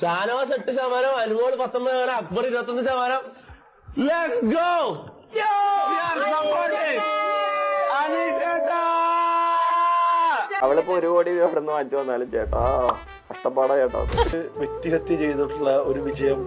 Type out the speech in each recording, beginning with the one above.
ഷാനവാസ് എട്ട് ശതമാനം അനുമോൾ പത്തൊമ്പത് ശതമാനം അക്ബർ ഇരുപത്തൊന്ന് ശതമാനം. ലെറ്റ്സ് ഗോ അവളിപ്പോ ഒരു കോടി രൂപ ഇവിടെ നിന്ന് വാങ്ങിച്ചു വന്നാലും ചേട്ടാ. കഷ്ടപ്പാടാ ചേട്ടാ. വ്യക്തിഹത്യ ചെയ്തിട്ടുള്ള ഒരു വിജയം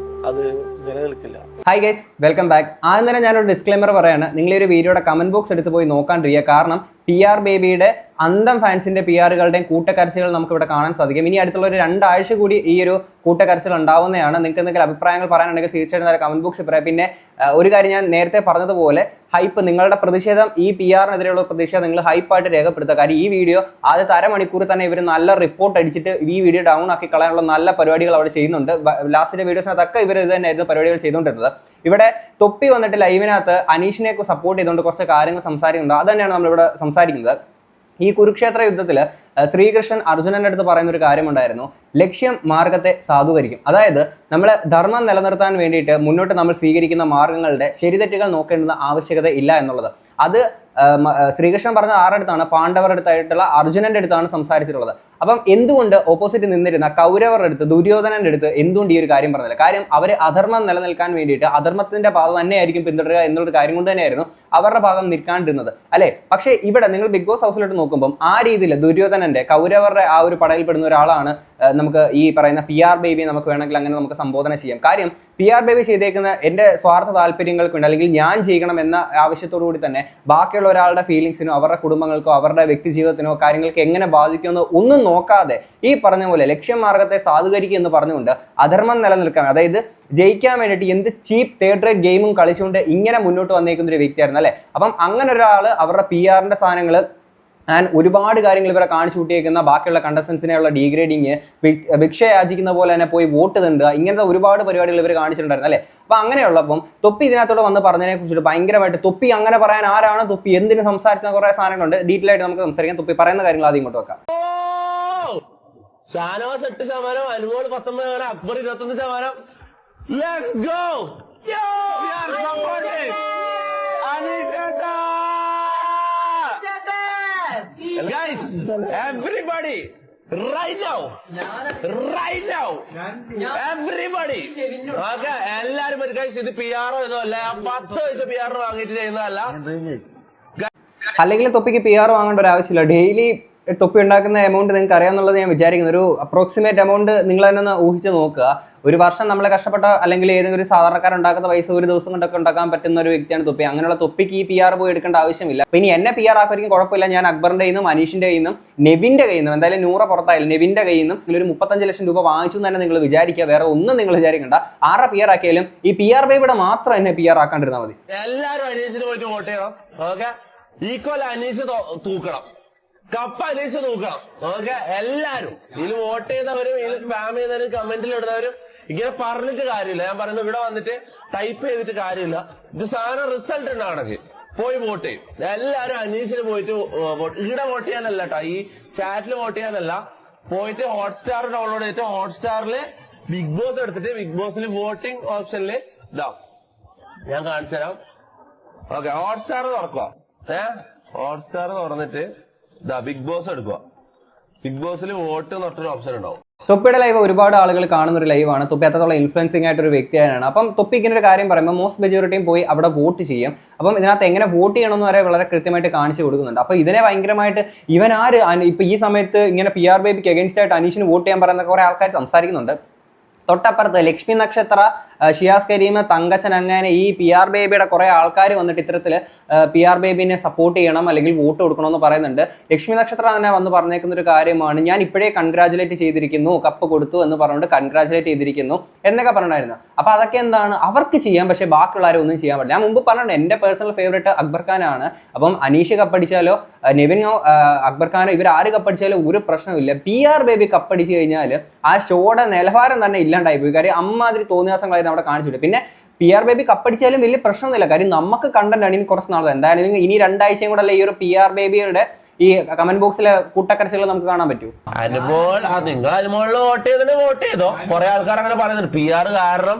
ഹായ് ഗൈസ് വെൽക്കം ബാക്ക് ആദ്യം തന്നെ ഞാനൊരു ഡിസ്ക്ലെയിമർ പറയാണ്. നിങ്ങൾ ഈ ഒരു വീഡിയോയുടെ കമന്റ് ബോക്സ് എടുത്ത് പോയി നോക്കാണ്ടിരിക്കുക. കാരണം പി ആർ ബേബിയുടെ അന്തം ഫാൻസിന്റെ പി ആറുകളുടെയും കൂട്ടക്കരച്ചുകൾ നമുക്ക് ഇവിടെ കാണാൻ സാധിക്കും. ഇനി അടുത്തുള്ള ഒരു രണ്ടാഴ്ച കൂടി ഈ ഒരു കൂട്ടക്കരച്ചിൽ ഉണ്ടാവുന്നതാണ്. നിങ്ങൾക്ക് എന്തെങ്കിലും അഭിപ്രായങ്ങൾ പറയാനുണ്ടെങ്കിൽ തീർച്ചയായിട്ടും കമന്റ് ബോക്സിൽ പറയാം. പിന്നെ ഒരു കാര്യം ഞാൻ നേരത്തെ പറഞ്ഞതുപോലെ ഹൈപ്പ് നിങ്ങളുടെ പ്രതിഷേധം ഈ പി ആറിനെതിരെയുള്ള പ്രതിഷേധം നിങ്ങൾ ഹൈപ്പായിട്ട് രേഖപ്പെടുത്തുക. കാര്യം ഈ വീഡിയോ ആദ്യത്തെ അരമണിക്കൂർ തന്നെ ഇവർ നല്ല റിപ്പോർട്ട് അടിച്ചിട്ട് ഈ വീഡിയോ ഡൗൺ ആക്കി കളയാനുള്ള നല്ല പരിപാടികൾ അവിടെ ചെയ്യുന്നുണ്ട്. ലാസ്റ്റിന്റെ വീഡിയോസിനകത്തൊക്കെ ഇവർ ഇത് തന്നെയായിരുന്നു പരിപാടികൾ ചെയ്തുകൊണ്ടിരുന്നത്. ഇവിടെ തൊപ്പി വന്നിട്ട് ലൈവിനകത്ത് അനീഷിനെ സപ്പോർട്ട് ചെയ്തുകൊണ്ട് കുറച്ച് കാര്യങ്ങൾ സംസാരിക്കുന്നുണ്ട്. അത് തന്നെയാണ് നമ്മളിവിടെ സംസാരിക്കുന്നത്. ഈ കുരുക്ഷേത്ര യുദ്ധത്തിൽ ശ്രീകൃഷ്ണൻ അർജുനന്റെ അടുത്ത് പറയുന്ന ഒരു കാര്യമുണ്ടായിരുന്നു ലക്ഷ്യം മാർഗത്തെ സാധൂകരിക്കും. അതായത് നമ്മൾ ധർമ്മം നിലനിർത്താൻ വേണ്ടിയിട്ട് മുന്നോട്ട് നമ്മൾ സ്വീകരിക്കുന്ന മാർഗങ്ങളുടെ ശരിതെറ്റുകൾ നോക്കേണ്ടുന്ന ആവശ്യകത ഇല്ല എന്നുള്ളത്. അത് ശ്രീകൃഷ്ണൻ പറഞ്ഞ ആരുടെ അടുത്താണ്? പാണ്ഡവരുടെ അടുത്തായിട്ടുള്ള അർജുനന്റെ അടുത്താണ് സംസാരിച്ചിട്ടുള്ളത്. അപ്പം എന്തുകൊണ്ട് ഓപ്പോസിറ്റ് നിന്നിരുന്ന കൗരവരുടെ അടുത്ത് ദുര്യോധനന്റെ അടുത്ത് എന്തുകൊണ്ട് ഈ ഒരു കാര്യം പറഞ്ഞില്ല? കാര്യം അവർ അധർമ്മം നിലനിൽക്കാൻ വേണ്ടിയിട്ട് അധർമ്മത്തിന്റെ പാത തന്നെയായിരിക്കും പിന്തുടരുക എന്നുള്ളൊരു കാര്യം കൊണ്ട് തന്നെയായിരുന്നു അവരുടെ ഭാഗം നിൽക്കാണ്ടിരുന്നത്. അല്ലേ? പക്ഷേ ഇവിടെ നിങ്ങൾ ബിഗ് ബോസ് ഹൗസിലോട്ട് നോക്കുമ്പോൾ ആ രീതിയിൽ ദുര്യോധനന്റെ കൗരവരുടെ ആ ഒരു പടയിൽപ്പെടുന്ന ഒരാളാണ് ആ, നമുക്ക് ഈ പറയുന്ന പി ആർ ബേബി നമുക്ക് വേണമെങ്കിൽ അങ്ങനെ നമുക്ക് സംബോധന ചെയ്യാം. കാര്യം പി ആർ ബേബി ചെയ്തേക്കുന്ന എന്റെ സ്വാർത്ഥ താല്പര്യങ്ങൾക്ക് വേണ്ടി അല്ലെങ്കിൽ ഞാൻ ചെയ്യണം എന്ന ആവശ്യത്തോടു കൂടി തന്നെ ബാക്കിയുള്ള ഒരാളുടെ ഫീലിങ്സിനോ അവരുടെ കുടുംബങ്ങൾക്കോ അവരുടെ വ്യക്തി ജീവിതത്തിനോ കാര്യങ്ങൾക്ക് എങ്ങനെ ബാധിക്കുമെന്ന് ഒന്നും നോക്കാതെ ഈ പറഞ്ഞ പോലെ ലക്ഷ്യമാർഗത്തെ സാധൂകരിക്കുക എന്ന് പറഞ്ഞുകൊണ്ട് അധർമ്മം നിലനിൽക്കാൻ അതായത് ജയിക്കാൻ വേണ്ടിയിട്ട് എന്ത് ചീപ്പ് തേർഡ് റേറ്റ് ഗെയിമും കളിച്ചുകൊണ്ട് ഇങ്ങനെ മുന്നോട്ട് വന്നേക്കുന്ന ഒരു വ്യക്തിയായിരുന്നു അല്ലേ? അപ്പം അങ്ങനെ ഒരാൾ അവരുടെ പി ആറിന്റെ സാധനങ്ങൾ ആൻഡ് ഒരുപാട് കാര്യങ്ങൾ ഇവരെ കാണിച്ചു കൂട്ടിയേക്കുന്ന ബാക്കിയുള്ള കണ്ടസ്റ്റൻസിനെയുള്ള ഡീഗ്രേഡിങ് ഭിക്ഷ യാചിക്കുന്ന പോലെ തന്നെ പോയി വോട്ട് തണ്ടുക ഇങ്ങനത്തെ ഒരുപാട് പരിപാടികൾ ഇവർ കാണിച്ചിട്ടുണ്ടായിരുന്നു അല്ലേ? അപ്പൊ അങ്ങനെയുള്ളപ്പം തൊപ്പി ഇതിനകത്തോടെ വന്ന് പറഞ്ഞതിനെ കുറിച്ചിട്ട് ഭയങ്കരമായിട്ട് തൊപ്പി അങ്ങനെ പറയാൻ ആരാണ് തൊപ്പി എന്തിനു സംസാരിച്ച കുറേ സാധനങ്ങളുണ്ട് ഡീറ്റെയിൽ ആയിട്ട് നമുക്ക് സംസാരിക്കാം. തൊപ്പി പറയുന്ന കാര്യങ്ങൾ ആദ്യം ഇങ്ങോട്ട് വെക്കാം. ഷാനവാസ് എട്ട് ശതമാനം അനുമോൾ പത്തൊമ്പത് ശതമാനം അക്ബർ ഇരുപത്തൊന്ന് ശതമാനം. Let's go Guys, everybody right now right now everybody okay എല്ലാരും ഒരു ഗൈസ് ഇത് പി ആറോ ഇതോ അല്ല. പത്ത് പൈസ പി ആർ വാങ്ങിയിട്ട് ചെയ്യുന്നതല്ല. അല്ലെങ്കിൽ തൊപ്പിക്ക് പി ആർ വാങ്ങേണ്ട ഒരു ആവശ്യമില്ല. ഡെയിലി തൊപ്പി ഉണ്ടാക്കുന്ന എമൗണ്ട് നിങ്ങൾക്ക് അറിയാമെന്നുള്ളത് ഞാൻ വിചാരിക്കുന്നു. ഒരു അപ്രോക്സിമേറ്റ് എമൗണ്ട് നിങ്ങൾ തന്നെ ഒന്ന് ഊഹിച്ച് നോക്കുക. ഒരു വർഷം നമ്മൾ കഷ്ടപ്പെട്ട അല്ലെങ്കിൽ ഏതെങ്കിലും ഒരു സാധാരണക്കാരൻ ഉണ്ടാക്കുന്ന പൈസ ഒരു ദിവസം കൊണ്ടൊക്കെ ഉണ്ടാക്കാൻ പറ്റുന്ന ഒരു വ്യക്തിയാണ് തൊപ്പി. അങ്ങനെയുള്ള തൊപ്പിക്ക് ഈ പി ആർ പോയി എടുക്കേണ്ട ആവശ്യമില്ല. അപ്പൊ ഇനി എന്നെ പി ആർ ആക്കുമായിരിക്കും കുഴപ്പമില്ല. ഞാൻ അക്ബറിന്റെ കയ്യിൽ നിന്നും അനീഷിന്റെ കയ്യിൽ നിന്നും നെവിന്റെ കയ്യിൽ നിന്നും എന്തായാലും നൂറ പുറത്തായാലും നെവിന്റെ കയ്യിൽ നിന്നും ഒരു മുപ്പത്തഞ്ച് ലക്ഷം രൂപ വാങ്ങിച്ചു തന്നെ നിങ്ങൾ വിചാരിക്കുക. വേറെ ഒന്നും നിങ്ങൾ വിചാരിക്കണ്ട. ആറെ പി ആർ ആക്കിയാലും ഈ പി ആർ ബേബിയുടെ മാത്രം എന്നെ പി ആർ ആക്കാണ്ടിരുന്നാൽ മതി. എല്ലാവരും അനീഷിന് പോയിട്ട് വോട്ട് ചെയ്യണം. ഈക്വൽ അനീഷ് തൂക്കണം. കപ്പ് അനീഷ് നോക്കാം ഓക്കെ? എല്ലാരും. ഇതിൽ വോട്ട് ചെയ്തവരും ഇതിൽ സ്പാം ചെയ്തവരും കമന്റിൽ ഇടുന്നവരും ഇങ്ങനെ പറഞ്ഞിട്ട് കാര്യമില്ല. ഞാൻ പറയുന്നത് ഇവിടെ വന്നിട്ട് ടൈപ്പ് ചെയ്തിട്ട് കാര്യമില്ല. ഇത് സാധനം റിസൾട്ട് ഉണ്ടാണെങ്കിൽ പോയി വോട്ട് ചെയ്യും. എല്ലാരും അനീഷിന് പോയിട്ട് ഇവിടെ വോട്ട് ചെയ്യാനല്ല കേട്ടോ ഈ ചാറ്റിൽ വോട്ട് ചെയ്യാനല്ല. പോയിട്ട് ഹോട്ട്സ്റ്റാർ ഡൗൺലോഡ് ചെയ്തിട്ട് ഹോട്ട്സ്റ്റാറിൽ ബിഗ് ബോസ് എടുത്തിട്ട് ബിഗ് ബോസിൽ വോട്ടിംഗ് ഓപ്ഷനിൽ ഇതാ. ഞാൻ കാണിച്ചു തരാം ഓക്കെ ഹോട്ട്സ്റ്റാർ തുറക്കുക ഏ? ഹോട്ട്സ്റ്റാർ തുറന്നിട്ട് ബിഗ് ബോസ് എടുക്കുക. ബിഗ് ബോസിൽ വോട്ട് എന്നൊട്ടൊരു ഓപ്ഷൻ ഉണ്ടാവും. തൊപ്പിയുടെ ലൈവ് ഒരുപാട് ആളുകൾ കാണുന്ന ഒരു ലൈവാണ് തൊപ്പി അത്രത്തോളം ഇൻഫ്ലുവൻസിംഗ് ആയിട്ട് ഒരു വ്യക്തിയാണ് അപ്പം തൊപ്പി ഇങ്ങനെ ഒരു കാര്യം പറയുമ്പോൾ മോസ്റ്റ് മെജോറിറ്റിയും പോയി അവിടെ വോട്ട് ചെയ്യും. അപ്പം ഇതിനകത്ത് എങ്ങനെ വോട്ട് ചെയ്യണമെന്ന് വരെ വളരെ കൃത്യമായിട്ട് കാണിച്ചു കൊടുക്കുന്നുണ്ട്. അപ്പോൾ ഇതിനെ ഭയങ്കരമായിട്ട് ഇവൻ ആര്? ഇപ്പം ഈ സമയത്ത് ഇങ്ങനെ പി ആർ ബേബിക്ക് എഗൻസ്റ്റ് ആയിട്ട് അനീഷിന് വോട്ട് ചെയ്യാൻ പറയുന്ന കുറെ ആൾക്കാർ സംസാരിക്കുന്നുണ്ട്. തൊട്ടപ്പുറത്ത് ലക്ഷ്മി നക്ഷത്ര ഷിയാസ് കരീം തങ്കച്ചൻ അങ്ങനെ ഈ പി ആർ ബേബിയുടെ കുറേ ആൾക്കാർ വന്നിട്ട് ഇത്തരത്തിൽ പി ആർ ബേബിനെ സപ്പോർട്ട് ചെയ്യണം അല്ലെങ്കിൽ വോട്ട് കൊടുക്കണം എന്ന് പറയുന്നുണ്ട്. ലക്ഷ്മി നക്ഷത്ര തന്നെ വന്ന് പറഞ്ഞേക്കുന്ന ഒരു കാര്യമാണ്. ഞാൻ ഇപ്പോഴേ കൺഗ്രാചുലേറ്റ് ചെയ്തിരിക്കുന്നു കപ്പ് കൊടുത്തു എന്ന് പറഞ്ഞുകൊണ്ട് കൺഗ്രാചുലേറ്റ് ചെയ്തിരിക്കുന്നു എന്നൊക്കെ പറഞ്ഞിട്ടുണ്ടായിരുന്നു. അപ്പോൾ അതൊക്കെ എന്താണ്? അവർക്ക് ചെയ്യാം പക്ഷേ ബാക്കിയുള്ളവരെ ഒന്നും ചെയ്യാൻ പറ്റില്ല. ഞാൻ മുമ്പ് പറഞ്ഞിട്ടുണ്ട് എന്റെ പേഴ്സണൽ ഫേവറേറ്റ് അക്ബർ ഖാനാണ് അപ്പം അനീഷ് കപ്പടിച്ചാലോ നിവിൻ അക്ബർ ഖാനോ ഇവർ ആര് കപ്പടിച്ചാലും ഒരു പ്രശ്നമില്ല പി ആർ ബേബി കപ്പടിച്ച് കഴിഞ്ഞാൽ ആ ഷോയുടെ നിലവാരം തന്നെ ഇല്ലാണ്ടായി പോയി. കാര്യം അമ്മാതിരി തോന്നിയാസങ്ങളായി അവിടെ കാണിച്ചിട്ട് പിന്നെ പി ആർ ബേബി കപ്പടിച്ചാലും വലിയ പ്രശ്നമൊന്നുമില്ല. കാര്യം നമുക്ക് കണ്ടന്റ് ആണ് ഇനി കുറച്ച് നാളെ എന്തായാലും ഇനി രണ്ടാഴ്ചയും കൂടെ അല്ല ഈ ഒരു പി ആർ ബേബിയുടെ ഈ കമന്റ് ബോക്സിലെ കൂട്ടക്കരച്ചികൾ നമുക്ക് കാണാൻ പറ്റൂ. അനുമോൾ നിങ്ങൾ അനുമോളിൽ വോട്ട് ചെയ്തിട്ട് വോട്ട് ചെയ്തോ? കുറെ ആൾക്കാർ അങ്ങനെ പറയുന്നുണ്ട്. പി ആർ കാരണം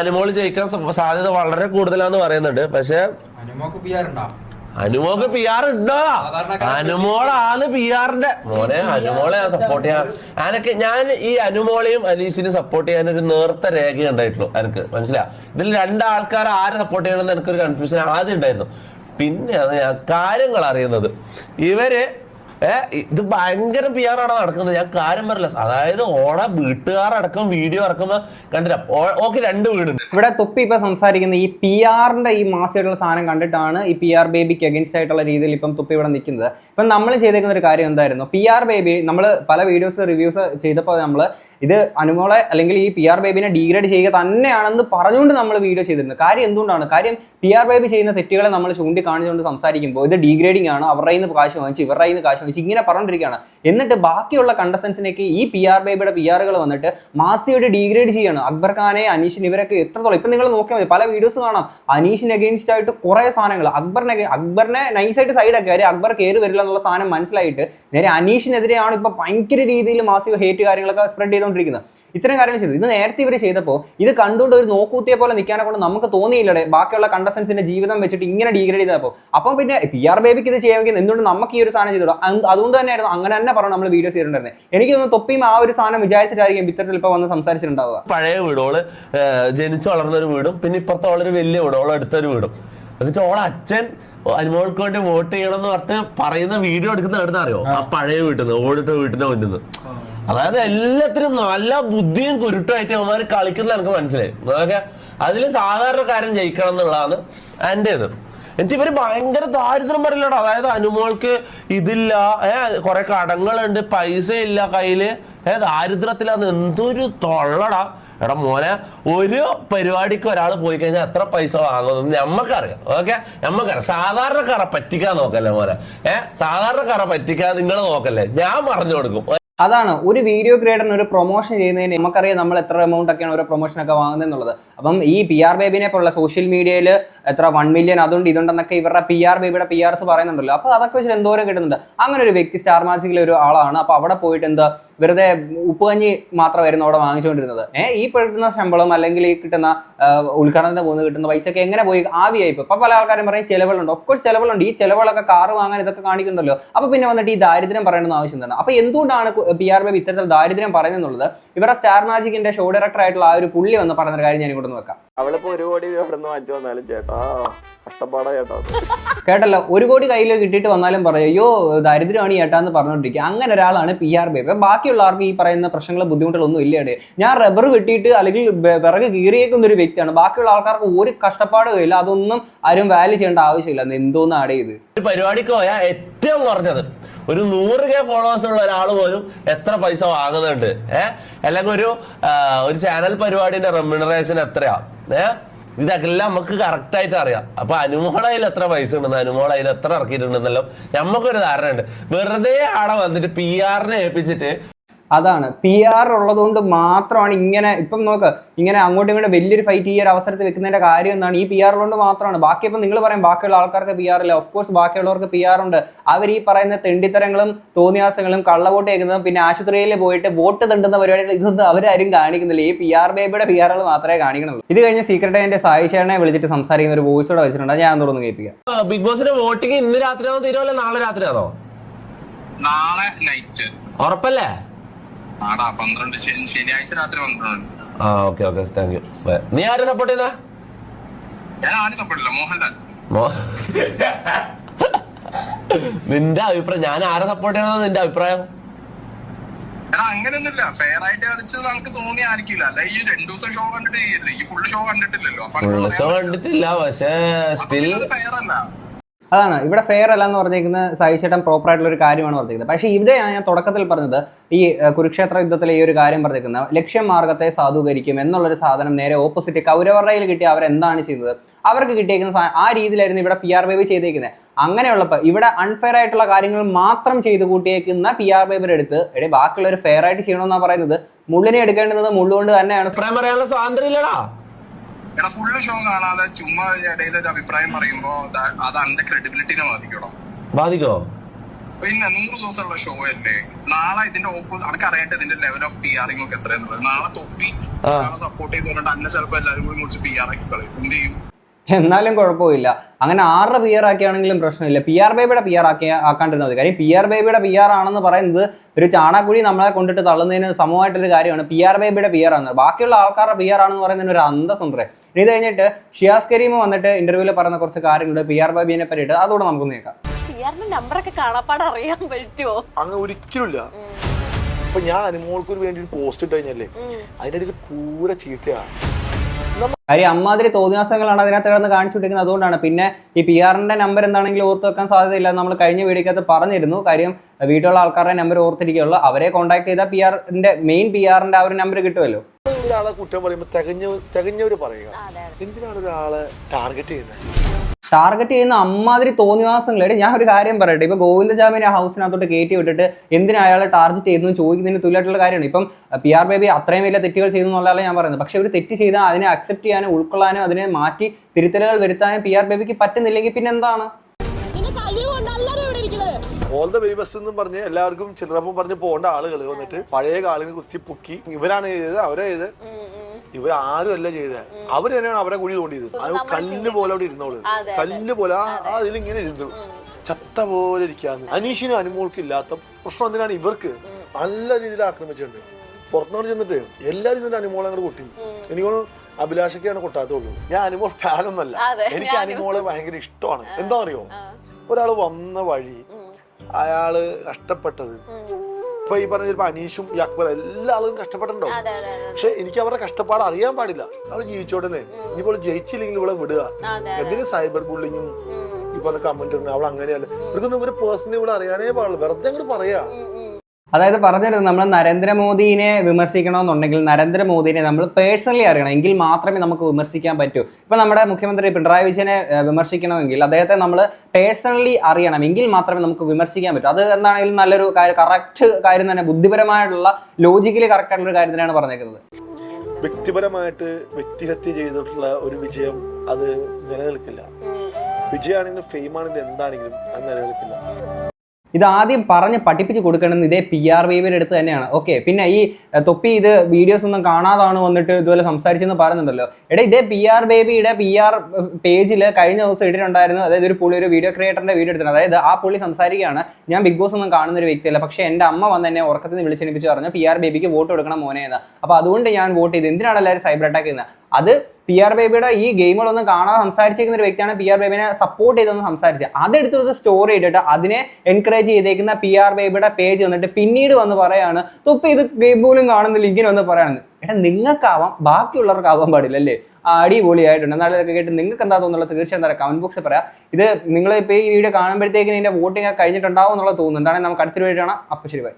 അനുമോൾ ജയിക്കാൻ സാധ്യത വളരെ കൂടുതലാന്ന് പറയുന്നുണ്ട്. പക്ഷേ അനുമോക്ക് പി ആർ ഉണ്ടോ? അനുമോക്ക് പി ആർ ഉണ്ടോ? അനുമോളാണ് പി ആറിന്റെ മോനെ അനുമോളെ ഞാൻ സപ്പോർട്ട് ചെയ്യാൻ അനക്ക് ഞാൻ ഈ അനുമോളെയും അനീഷിനെയും സപ്പോർട്ട് ചെയ്യാൻ ഒരു നേർത്ത രേഖ ഉണ്ടായിട്ടുള്ളൂ എനിക്ക് മനസ്സിലാ? ഇതിൽ രണ്ടാൾക്കാർ ആരെ സപ്പോർട്ട് ചെയ്യണമെന്ന് എനിക്കൊരു കൺഫ്യൂഷൻ ആദ്യം ഉണ്ടായിരുന്നു. പിന്നെ അത് ഞാൻ കാര്യങ്ങൾ അറിയുന്നത്. ഇവർ ഇത് ഭയങ്കര പി ആർ ആണ് നടക്കുന്നത്? ഞാൻ കാര്യം പറയില്ല അതായത് ഓടെ വീട്ടുകാരടക്കം വീഡിയോ ഇറക്കുമ്പോ കണ്ടില്ല. ഓക്കെ രണ്ട് വീടുണ്ട്. ഇവിടെ തൊപ്പി ഇപ്പൊ സംസാരിക്കുന്ന ഈ പി ആറിന്റെ ഈ മാസമായിട്ടുള്ള സാധനം കണ്ടിട്ടാണ് ഈ പി ആർ ബേബിക്ക് അഗൻസ്റ്റ് ആയിട്ടുള്ള രീതിയിൽ ഇപ്പം തൊപ്പി ഇവിടെ നിൽക്കുന്നത്. ഇപ്പം നമ്മൾ ചെയ്തേക്കുന്ന ഒരു കാര്യം എന്തായിരുന്നു? പി ആർ ബേബി നമ്മൾ പല വീഡിയോസ് റിവ്യൂസ് ചെയ്തപ്പോൾ നമ്മൾ ഇത് അനുമോളെ അല്ലെങ്കിൽ ഈ പി ആർ ബേബിനെ ഡീഗ്രേഡ് ചെയ്യുക തന്നെയാണെന്ന് പറഞ്ഞുകൊണ്ട് നമ്മൾ വീഡിയോ ചെയ്തിരുന്നത്. കാര്യം എന്തുകൊണ്ടാണ്? കാര്യം പി ആർ ബേബി ചെയ്യുന്ന തെറ്റുകളെ നമ്മൾ ചൂണ്ടിക്കാണിച്ചുകൊണ്ട് സംസാരിക്കുമ്പോൾ ഇത് ഡീഗ്രേഡിംഗ് ആണ്. അവരുടെ നിന്ന് കാശ് വാങ്ങിച്ച് ഇവരുടെ നിന്ന് കാശ് വാങ്ങിച്ച് ഇങ്ങനെ പറഞ്ഞിരിക്കുകയാണ് എന്നിട്ട് ബാക്കിയുള്ള കണ്ടസ്റ്റൻസിനേക്ക് ഈ പി ആർ ബേബിയുടെ പി ആറുകൾ വന്നിട്ട് മാസിയോട് ഡീഗ്രേഡ് ചെയ്യാണ്. അക്ബർ ഖാനെ അനീഷിന് ഇവരൊക്കെ എത്രത്തോളം? ഇപ്പം നിങ്ങൾ നോക്കിയാൽ മതി. പല വീഡിയോസ് കാണാം. അനീഷിന് അഗേൻസ്റ്റ് ആയിട്ട് കുറേ സാധനങ്ങൾ. അക്ബറിനെ അക്ബറിനെ നൈസായിട്ട് സൈഡാക്കി കാര്യം അക്ബർ കയറി വരില്ല എന്നുള്ള സാധനം മനസ്സിലായിട്ട് നേരെ അനീഷിനെതിരെയാണ് ഇപ്പൊ ഭയങ്കര രീതിയിൽ മാസിക ഹേറ്റ് കാര്യങ്ങളൊക്കെ സ്പ്രെഡ് ചെയ്തുകൊണ്ടിരിക്കുന്നത് ഇത്രയും കാര്യങ്ങൾ ചെയ്തു. ഇത് നേരത്തെ ഇവർ ചെയ്തപ്പോൾ ഇത് കണ്ടുകൊണ്ട് ഒരു നോക്കൂത്തിയെ പോലെ നിൽക്കാനെ കൊണ്ട് നമുക്ക് തോന്നിയില്ലേ ബാക്കിയുള്ള കണ്ടസ്റ്റൻസിന്റെ ജീവിതം വെച്ചിട്ട് ഇങ്ങനെ ഡീഗ്രേഡ് ചെയ്തപ്പോൾ അപ്പം പിന്നെ പി ആർ ബേബിക്ക് ഇത് ചെയ്യാമെങ്കിൽ എന്തുകൊണ്ട് നമുക്ക് ഈ ഒരു സാധനം ചെയ്തോ അതുകൊണ്ട് തന്നെയായിരുന്നു അങ്ങനെ തന്നെ പറഞ്ഞു നമ്മൾ വീഡിയോ ചെയ്തിട്ടുണ്ടായിരുന്നത് എനിക്ക് തോന്നുന്നു തൊപ്പിയും ആ ഒരു സാധനം വിചാരിച്ചിട്ടായിരിക്കും ഇത്തരത്തിൽ ഇപ്പോൾ വന്ന് സംസാരിച്ചിട്ടുണ്ടാവുക. പഴയ വീടുകൾ ജനിച്ച് വളർന്ന ഒരു വീടും പിന്നെ ഇപ്പുറത്തെ വളരെ വലിയ വീട് അടുത്തൊരു വീടും. എന്നിട്ട് ഓളെ അച്ഛൻ അനുമോൾക്ക് വേണ്ടി വോട്ട് ചെയ്യണം എന്ന് പറഞ്ഞിട്ട് പറയുന്ന വീഡിയോ എടുക്കുന്ന എവിടുന്ന അറിയോ? ആ പഴയ വീട്ടിൽ നിന്ന് ഓടിട്ട വീട്ടിന്റെ മുന്നിൽ നിന്ന് അതായത് എല്ലാത്തിനും നല്ല ബുദ്ധിയും കുരുട്ടുമായിട്ട് അവന്മാർ കളിക്കുന്നത് എനിക്ക് മനസ്സിലായി. അതൊക്കെ അതിൽ സാധാരണക്കാരൻ ജയിക്കണം എന്നുള്ളതാണ് എന്റെ ഇത് എന്നിട്ട് ഇവർ ഭയങ്കര ദാരിദ്ര്യം പറയില്ലട്ടോ അതായത് അനുമോൾക്ക് ഇതില്ല ഏഹ് കുറെ കടങ്ങളുണ്ട് പൈസ ഇല്ല കയ്യിൽ. ഏഹ് ദാരിദ്ര്യത്തിലാന്ന് എന്തൊരു തൊള്ളടാ. എടാ മോനെ ഒരു പരിപാടിക്ക് ഒരാൾ പോയി കഴിഞ്ഞാൽ എത്ര പൈസ വാങ്ങുമെന്ന് ഞമ്മക്കറിയാം. ഓക്കെ? ഞമ്മക്കറിയാം. സാധാരണക്കാരെ പറ്റിക്കാൻ നോക്കല്ലേ മോനെ? ഏഹ് സാധാരണക്കാരെ പറ്റിക്കാൻ നിങ്ങൾ നോക്കല്ലേ? ഞാൻ പറഞ്ഞു കൊടുക്കും. അതാണ് ഒരു വീഡിയോ ക്രിയേറ്ററിന് ഒരു പ്രൊമോഷൻ ചെയ്യുന്നതിന് നമുക്കറിയാം നമ്മൾ എത്ര എമൗണ്ട് ഒക്കെയാണ് ഓരോ പ്രൊമോഷൻ ഒക്കെ വാങ്ങുന്നത് എന്നുള്ളത്. അപ്പം ഈ പി ആർ ബേബിനെ പോലുള്ള സോഷ്യൽ മീഡിയയിൽ എത്ര വൺ മില്യൺ അതുണ്ട് ഇതുണ്ടെന്നൊക്കെ ഇവരുടെ പി ആർ ബേബിയുടെ പി ആർസ് പറയുന്നുണ്ടല്ലോ. അപ്പോൾ അതൊക്കെ വെച്ചിട്ട് എന്തോരം കിട്ടുന്നുണ്ട്. അങ്ങനെ ഒരു വ്യക്തി സ്റ്റാർ മാജിക്കിലെ ഒരു ആളാണ്. അപ്പോൾ അവിടെ പോയിട്ട് എന്താ വെറുതെ ഉപ്പുകഞ്ഞി മാത്രമായിരുന്നു അവിടെ വാങ്ങിച്ചുകൊണ്ടിരുന്നത്. ഏഹ് ഈ കിട്ടുന്ന ശമ്പളം അല്ലെങ്കിൽ ഈ കിട്ടുന്ന ഉദ്ഘാടനത്തിന് പോകുന്ന കിട്ടുന്ന പൈസ ഒക്കെ എങ്ങനെ പോയി? ആവിയായി ഇപ്പൊ പല ആൾക്കാരും പറയും ചിലവുകളുണ്ട്. Of course ചിലവുകളുണ്ട്. ഈ ചിലവുകളൊക്കെ കാറ് വാങ്ങാൻ ഇതൊക്കെ കാണിക്കുന്നുണ്ടല്ലോ. അപ്പോൾ പിന്നെ വന്നിട്ട് ഈ ദാരിദ്ര്യം പറയണമെന്ന് ആവശ്യം എന്താണ്? അപ്പോൾ എന്തുകൊണ്ടാണ് പി ആർ ബേബി ഇത്തരത്തിൽ ദാരിദ്ര്യം പറയുന്നുള്ളത്. ഇവരുടെ സ്റ്റാർ മാജിക്കിന്റെ ഷോ ഡയറക്ടർ ആയിട്ടുള്ള ആ ഒരു പുള്ളി വന്ന് പറഞ്ഞൊരു ഒരു കാര്യം ഞാൻ ഇങ്ങോട്ട് വെക്കാം. അവളിപ്പോ ഒരു കോടി രൂപ ഇവിടെ നിന്ന് വാങ്ങിച്ചു വന്നാലും ചേട്ടാ കഷ്ടപ്പാടാ ചേട്ടാ. കേട്ടല്ലോ ഒരു കോടി കയ്യിൽ കിട്ടിയിട്ട് വന്നാലും പറയും അയ്യോ ദാരിദ്ര്യമാണ് ചേട്ടാ ഏട്ടാന്ന് പറഞ്ഞുകൊണ്ടിരിക്കുക അങ്ങനെ ഒരാളാണ് പി ആർ ബേബി. ബാക്കിയുള്ളവർക്ക് ബാക്കിയുള്ള ആർക്കും ഈ പറയുന്ന പ്രശ്നങ്ങൾ ബുദ്ധിമുട്ടുകളൊന്നും ഇല്ല ഇവിടെ ഞാൻ റബ്ബർ വെട്ടിയിട്ട് അല്ലെങ്കിൽ വിറക് കീറിയേക്കുന്ന ഒരു വ്യക്തിയാണ്. ബാക്കിയുള്ള ആൾക്കാർക്ക് ഒരു കഷ്ടപ്പാടും ഇല്ല. അതൊന്നും ആരും വാല്യൂ ചെയ്യേണ്ട ആവശ്യമില്ല. എന്തോന്നാണ് ഒരു പരിപാടിക്ക് പോയാൽ ഏറ്റവും കുറഞ്ഞത് ഒരു നൂറ് കെ ഫോളോവേഴ്സ് ഉള്ള ഒരാൾ പോലും എത്ര പൈസ വാങ്ങുന്നുണ്ട്. ഏഹ് അല്ലെങ്കിൽ ഒരു ഒരു ചാനൽ പരിപാടിന്റെ റെമ്യൂണറേഷൻ എത്രയാ? ഏഹ് ഇതെല്ലാം നമുക്ക് കറക്റ്റ് ആയിട്ട് അറിയാം. അപ്പൊ അനുമോളയിൽ എത്ര പൈസ ഉണ്ടെന്ന് അനുമോളയിൽ എത്ര ഇറക്കിയിട്ടുണ്ടെന്നല്ലോ നമുക്കൊരു ധാരണ ഉണ്ട് വെറുതെ ആടെ വന്നിട്ട് പി ആറിനെ ഏൽപ്പിച്ചിട്ട് അതാണ്. പി ആർ ഉള്ളതുകൊണ്ട് മാത്രമാണ് ഇങ്ങനെ ഇപ്പം നോക്ക് ഇങ്ങനെ അങ്ങോട്ടും ഇങ്ങോട്ടും വലിയൊരു ഫൈറ്റ് ഈ ഒരു അവസരത്തിൽ വെക്കുന്നതിന്റെ കാര്യം എന്താണ്? ഈ പി ആർ ഉള്ളതുകൊണ്ട് മാത്രമാണ്. ബാക്കി ഇപ്പം നിങ്ങൾ പറയും ബാക്കിയുള്ള ആൾക്കാർക്ക് പി ആർ ഇല്ല. ഓഫ് കോഴ്സ് ബാക്കിയുള്ളവർക്ക് പി ആർ ഉണ്ട്. അവർ ഈ പറയുന്ന തെണ്ടിത്തരങ്ങളും തോന്നിയാസങ്ങളും കള്ളവോട്ട് കേൾക്കുന്നതും പിന്നെ ആശുപത്രിയിൽ പോയിട്ട് വോട്ട് തണ്ടുന്ന പരിപാടികൾ ഇതൊന്നും അവരാരും കാണിക്കുന്നില്ല. ഈ പി ആർ ബേബിയുടെ പി ആറുകൾ മാത്രമേ കാണിക്കുന്നുള്ളൂ ഇത് കഴിഞ്ഞ് സീക്രട്ട് എന്റെ സായിശേഷനെ വിളിച്ചിട്ട് സംസാരിക്കുന്ന ഒരു വോയിസ് കൂടെ വെച്ചിട്ടുണ്ട്. ഞാൻ തുറന്ന് കേൾപ്പിക്കാം. ബിഗ് ബോസിന്റെ വോട്ടിംഗ് ഇന്ന് രാത്രിയാണോ തീരുമല്ലോ നാളെ രാത്രിയാണോ? നാളെ നൈറ്റ് ഉറപ്പല്ലേ? ആടാ പന്ത്രണ്ട് ശനി- ശനിയാഴ്ച രാത്രി പന്ത്രണ്ട്. ആ ഓക്കെ ഓക്കെ താങ്ക് യു നീ ആരെ സപ്പോർട്ട് ചെയ്താ? ഞാൻ ആരും സപ്പോർട്ട് ഇല്ല മോഹൻലാൽ. നിന്റെ അഭിപ്രായം ഞാൻ ആരെ സപ്പോർട്ട് ചെയ്യണമെന്ന് നിന്റെ അഭിപ്രായം? എടാ അങ്ങനെയൊന്നുമില്ല. ഫെയർ ആയിട്ട് കളിച്ചത് നമുക്ക് തോന്നി ആയിരിക്കില്ല അല്ല ഈ രണ്ടു ദിവസം ഷോ കണ്ടിട്ട് ഈ ഫുൾ ഷോ കണ്ടിട്ടില്ലല്ലോ. ഫുൾ ഷോ കണ്ടിട്ടില്ല പക്ഷേ സ്റ്റിൽ ഫെയർ അല്ല. അതാണ്. ഇവിടെ ഫെയർ അല്ല എന്ന് പറഞ്ഞിരിക്കുന്നത് സഹിച്ചേട്ടൻ പ്രോപ്പർ ആയിട്ടുള്ള ഒരു കാര്യമാണ് പറഞ്ഞിരിക്കുന്നത്. പക്ഷേ ഇവിടെയാണ് ഞാൻ തുടക്കത്തിൽ പറഞ്ഞത് ഈ കുരുക്ഷേത്ര യുദ്ധത്തിലെ ഈ ഒരു കാര്യം പറഞ്ഞിരിക്കുന്നത്. ലക്ഷ്യം മാർഗത്തെ സാധൂകരിക്കും എന്നുള്ളൊരു സാധനം നേരെ ഓപ്പോസിറ്റ് കൗരവരുടെ കയ്യിൽ കിട്ടി അവരെന്താണ് ചെയ്തത്? അവർക്ക് കിട്ടിയേക്കുന്ന ആ രീതിയിലായിരുന്നു ഇവിടെ പി ആർ ബേബി ചെയ്തേക്കുന്നത്. അങ്ങനെയുള്ളപ്പോൾ ഇവിടെ അൺഫെയർ ആയിട്ടുള്ള കാര്യങ്ങൾ മാത്രം ചെയ്ത് കൂട്ടിയേക്കുന്ന പി ആർ ബേബിയുടെ അടുത്ത് ബാക്കിയുള്ളവർ ഫെയർ ആയിട്ട് ചെയ്യണമെന്നാണ് പറയുന്നത്. മുള്ളിനെ എടുക്കേണ്ടത് മുള്ളുകൊണ്ട് തന്നെയാണ്. സ്വാതന്ത്ര്യം എടാ ഫുള്ള് ഷോ കാണാതെ ചുമ്മാ ഇടയിൽ ഒരു അഭിപ്രായം പറയുമ്പോ അത് അന്റെ ക്രെഡിബിലിറ്റിനെ ബാധിക്കണോ ബാധിക്കോ പിന്നെ നൂറ് ദിവസമുള്ള ഷോ അല്ലേ? നാളെ ഇതിന്റെ ഓപ്പോസിറ്റ് അനക്ക് അറിയട്ടെ ഇതിന്റെ ലെവൽ ഓഫ് പി ആറിംഗ് ഒക്കെ എത്രയാന്നുള്ളത് നാളെ തൊപ്പി. സപ്പോർട്ട് ചെയ്ത് പറഞ്ഞിട്ട് അന്നെ ചിലപ്പോ എല്ലാവരും കൂടി മുറിച്ച് പി ആർ ആക്കി കളയും. എന്ത് ചെയ്യും? എന്നാലും കുഴപ്പമില്ല അങ്ങനെ ആറ് പി ആർ ആക്കിയാണെങ്കിലും പ്രശ്നമില്ല പി ആർ ബേബിയുടെ പി ആർ ആക്കി ആക്കാണ്ടിരുന്നത് കാര്യം പി ആർ ബേബിയുടെ പി ആർ ആണെന്ന് പറയുന്നത് ഒരു ചാണാക്കുഴി നമ്മളെ കൊണ്ടിട്ട് തള്ളുന്നതിന് സമൂഹമായിട്ടൊരു കാര്യമാണ് പി ആർ ബേബിയുടെ പി ആർ ആണ് ബാക്കിയുള്ള ആൾക്കാരുടെ പി ആർ ആണെന്ന് പറയുന്നതിന് ഒരു അന്തസ്സുണ്ട് ഇനി ഇത് കഴിഞ്ഞിട്ട് ഷിയാസ് കരീം വന്നിട്ട് ഇന്റർവ്യൂവിൽ പറയുന്ന കുറച്ച് കാര്യങ്ങളുണ്ട് പി ആർ ബേബിനെ പറ്റിയിട്ട് അതോടെ നമുക്ക് നീക്കാം നമ്പറൊക്കെ കാണാപ്പാട് അറിയാൻ പറ്റുമോ അങ്ങ് ഒരിക്കലും ഇപ്പൊ ഞാൻ അനുമോൾക്ക് ഒരു വേണ്ടി ഒരു പോസ്റ്റ് ഇട്ട് കഴിഞ്ഞല്ലേ അതിന്റെ ഇടയിൽ പൂര ചീത്തയാണ് കാര്യം അമ്മാതിരി തോന്നിയാസങ്ങളാണ് അതിനകത്ത് കിടന്ന് കാണിച്ചു വിട്ടിരിക്കുന്നത് അതുകൊണ്ടാണ്. പിന്നെ ഈ പി ആറിന്റെ നമ്പർ എന്താണെങ്കിലും ഓർത്ത് വെക്കാൻ സാധ്യതയില്ല നമ്മൾ കഴിഞ്ഞ വീഡിയോക്കകത്ത് പറഞ്ഞിരുന്നു. കാര്യം വീട്ടിലുള്ള ആൾക്കാരുടെ നമ്പർ ഓർത്തിരിക്കുകയുള്ളൂ. അവരെ കോൺടാക്ട് ചെയ്താൽ പി ആറിന്റെ മെയിൻ പി ആറിന്റെ ആ ഒരു നമ്പർ കിട്ടുമല്ലോ. ഒരാളെ കുറ്റം പറയുമ്പോൾ തികഞ്ഞ തികഞ്ഞവർ പറയുക. എന്തിനാണ് ഒരാളെ ടാർഗറ്റ് ചെയ്യുന്നത്? ടാർഗറ്റ് ചെയ്യുന്ന അമ്മാതിരി തോന്നിവാസങ്ങളായിട്ട് ഞാൻ ഒരു കാര്യം പറയട്ടെ. ഇപ്പൊ ഗോവിന്ദജാമിനെ ആ ഹൗസിനകത്തോട്ട് കയറ്റി വിട്ടിട്ട് എന്തിനാ അയാളെ ടാർഗറ്റ് ചെയ്യുന്നു ചോദിക്കുന്നതിന് തുല്യമായിട്ടുള്ള കാര്യമാണ്. ഇപ്പം പി ആർ ബേബി അത്രയും വലിയ തെറ്റുകൾ ചെയ്തു എന്നുള്ളതാണ് ഞാൻ പറയുന്നത്. പക്ഷെ ഒരു തെറ്റ് ചെയ്താൽ അതിനെ അക്സെപ്റ്റ് ചെയ്യാനും ഉൾക്കൊള്ളാനും അതിനെ മാറ്റി തിരുത്തലുകൾ വരുത്താനും പി ആർ ബേബിക്ക് പറ്റുന്നില്ലെങ്കിൽ പിന്നെ എന്താണ്? ഓൾ ദ ബേബസ് എന്നും പറഞ്ഞ് എല്ലാവർക്കും ചിലപ്പം പറഞ്ഞ് പോകേണ്ട ആളുകൾ വന്നിട്ട് പഴയ കാലിന് കുത്തി പൊക്കി ഇവരാണ് ചെയ്തത് അവരെ ചെയ്ത് ഇവർ ആരും അല്ല ചെയ്തത് അവർ തന്നെയാണ് അവരെ കുഴി തോണ്ടിയത്. അത് കല്ല് പോലെ അവിടെ ഇരുന്നോളൂ. കല്ല് പോലെ ആ അതിലിങ്ങനെ ഇരുന്നു. ചത്ത പോലെ ഇരിക്കാന്ന്. അനീഷിനും അനുമോൾക്കും ഇല്ലാത്ത പ്രശ്നം എന്തിനാണ് ഇവർക്ക്? നല്ല രീതിയിൽ ആക്രമിച്ചിട്ടുണ്ട്. പുറത്തുനിന്ന് ചെന്നിട്ട് എല്ലാരും ഇതിന്റെ അനുമോളെ അങ്ങോട്ട് കൊട്ടി. എനിക്ക് അഭിലാഷക്കെയാണ് കൊട്ടാത്തുള്ളൂ ഞാൻ അനുമോൾ ഫാനൊന്നല്ല. എനിക്ക്. അനുമോളെ ഭയങ്കര ഇഷ്ടമാണ്. എന്താ അറിയോ ഒരാൾ വന്ന വഴി അയാൾ കഷ്ടപ്പെട്ടത് ഇപ്പൊ ഈ പറഞ്ഞ ചിലപ്പോ അനീഷും ഈ അക്ബർ എല്ലാ ആളുകളും കഷ്ടപ്പെട്ടിട്ടുണ്ടാവും. പക്ഷെ എനിക്ക് അവരുടെ കഷ്ടപ്പാട് അറിയാൻ പാടില്ല. അവർ ജീവിച്ചോട്ടെ ഇനിയിപ്പോൾ ജയിച്ചില്ലെങ്കിൽ ഇവിടെ വിടുക. എന്തിനു സൈബർ ബുള്ളിങ്ങും ഈ പറഞ്ഞ കമന്റ് അവൾ അങ്ങനെയല്ല. ഇവർക്കൊന്നും ഇവർ പേഴ്സണലി ഇവിടെ അറിയാനേ പാടില്ല വെറുതെ അങ്ങോട്ട് പറയാ. അതായത് പറഞ്ഞിരുന്നു നമ്മൾ നരേന്ദ്രമോദിനെ വിമർശിക്കണമെന്നുണ്ടെങ്കിൽ നരേന്ദ്രമോദിനെ നമ്മൾ പേഴ്സണലി അറിയണം. എങ്കിൽ മാത്രമേ നമുക്ക് വിമർശിക്കാൻ പറ്റൂ. ഇപ്പൊ നമ്മുടെ മുഖ്യമന്ത്രി പിണറായി വിജയനെ വിമർശിക്കണമെങ്കിൽ അദ്ദേഹത്തെ നമ്മൾ പേഴ്സണലി അറിയണം. എങ്കിൽ മാത്രമേ നമുക്ക് വിമർശിക്കാൻ പറ്റൂ. അത് എന്താണെങ്കിലും നല്ലൊരു കാര്യം കറക്റ്റ് കാര്യം തന്നെ ബുദ്ധിപരമായിട്ടുള്ള ലോജിക്കലി കറക്റ്റ് ആയിട്ടുള്ള ഒരു കാര്യം തന്നെയാണ് പറഞ്ഞേക്കുന്നത്. വ്യക്തിപരമായിട്ട് വ്യക്തിഹത്യ ചെയ്തിട്ടുള്ള ഒരു വിജയം അത് നിലനിൽക്കില്ല. വിജയമാണെങ്കിലും ഫെയിം ആണെങ്കിലും എന്താണെങ്കിലും അത് നിലനിൽക്കില്ല. ഇത് ആദ്യം പറഞ്ഞ് പഠിപ്പിച്ച് കൊടുക്കേണ്ടത് ഇതേ പി ആർ ബേബിയുടെ അടുത്ത് തന്നെയാണ്. ഓക്കെ പിന്നെ ഈ തൊപ്പി ഇത് വീഡിയോസ് ഒന്നും കാണാതാണ് വന്നിട്ട് ഇതുപോലെ സംസാരിച്ചെന്ന് പറയുന്നുണ്ടല്ലോ. എടാ ഇതേ പി ആർ ബേബിയുടെ പി ആർ പേജിൽ കഴിഞ്ഞ ദിവസം ഇട്ടിട്ടുണ്ടായിരുന്നു. അതായത് ഒരു പുള്ളി ഒരു വീഡിയോ ക്രിയേറ്ററിന്റെ വീഡിയോ എടുത്തിട്ടുണ്ട് അതായത് ആ പുള്ളി സംസാരിക്കുകയാണ് ഞാൻ ബിഗ് ബോസ് ഒന്നും കാണുന്ന ഒരു വ്യക്തിയല്ല. പക്ഷേ എന്റെ അമ്മ വന്ന് എന്നെ ഉറക്കത്തിൽ നിന്ന് വിളിച്ചെണിപ്പിച്ച് പറഞ്ഞു പി ആർ ബേബിക്ക് വോട്ട് കൊടുക്കണം മോനെ എന്ന്. അപ്പോൾ അതുകൊണ്ട് ഞാൻ വോട്ട് ചെയ്ത്. എന്തിനാണ് എല്ലാവരും സൈബർ അറ്റാക്ക് ചെയ്യുന്നത്? അത് പി ആർ ബേബിയുടെ ഈ ഗെയിമുകളൊന്നും കാണാതെ സംസാരിച്ചിരിക്കുന്ന ഒരു വ്യക്തിയാണ് പി ആർ ബേബിനെ സപ്പോർട്ട് ചെയ്തൊന്ന് സംസാരിച്ചത് അതെടുത്ത് ഒരു സ്റ്റോറി ഇട്ടിട്ട് അതിനെ എൻകറേജ് ചെയ്തേക്കുന്ന പി ആർ ബേബിയുടെ പേജ് വന്നിട്ട് പിന്നീട് വന്ന് പറയാണ് തുപ്പ ഇത് ഗെയിം പോലും കാണുന്നില്ല ഇങ്ങനെ വന്ന് പറയാണ്. എടാ നിങ്ങൾക്കാവാം ബാക്കിയുള്ളവർക്ക് ആവാൻ പാടില്ല അല്ലേ അടിപൊളിയായിട്ടുണ്ട്. എന്നാലും ഇതൊക്കെ കേട്ട് നിങ്ങൾക്ക് എന്താ തോന്നുന്നുള്ളത് തീർച്ചയായും എന്താ കമന്റ് ബോക്സിൽ പറയാം. ഇത് നിങ്ങൾ ഇപ്പോൾ ഈ വീഡിയോ കാണുമ്പോഴത്തേക്കും ഇതിന്റെ വോട്ടിംഗ് കഴിഞ്ഞിട്ടുണ്ടാവും എന്നുള്ളത് തോന്നുന്നു. എന്താണെങ്കിൽ നമുക്ക് അടുത്തൊരു വീഡിയോ കാണാം. അപ്പോൾ ശരി ബൈ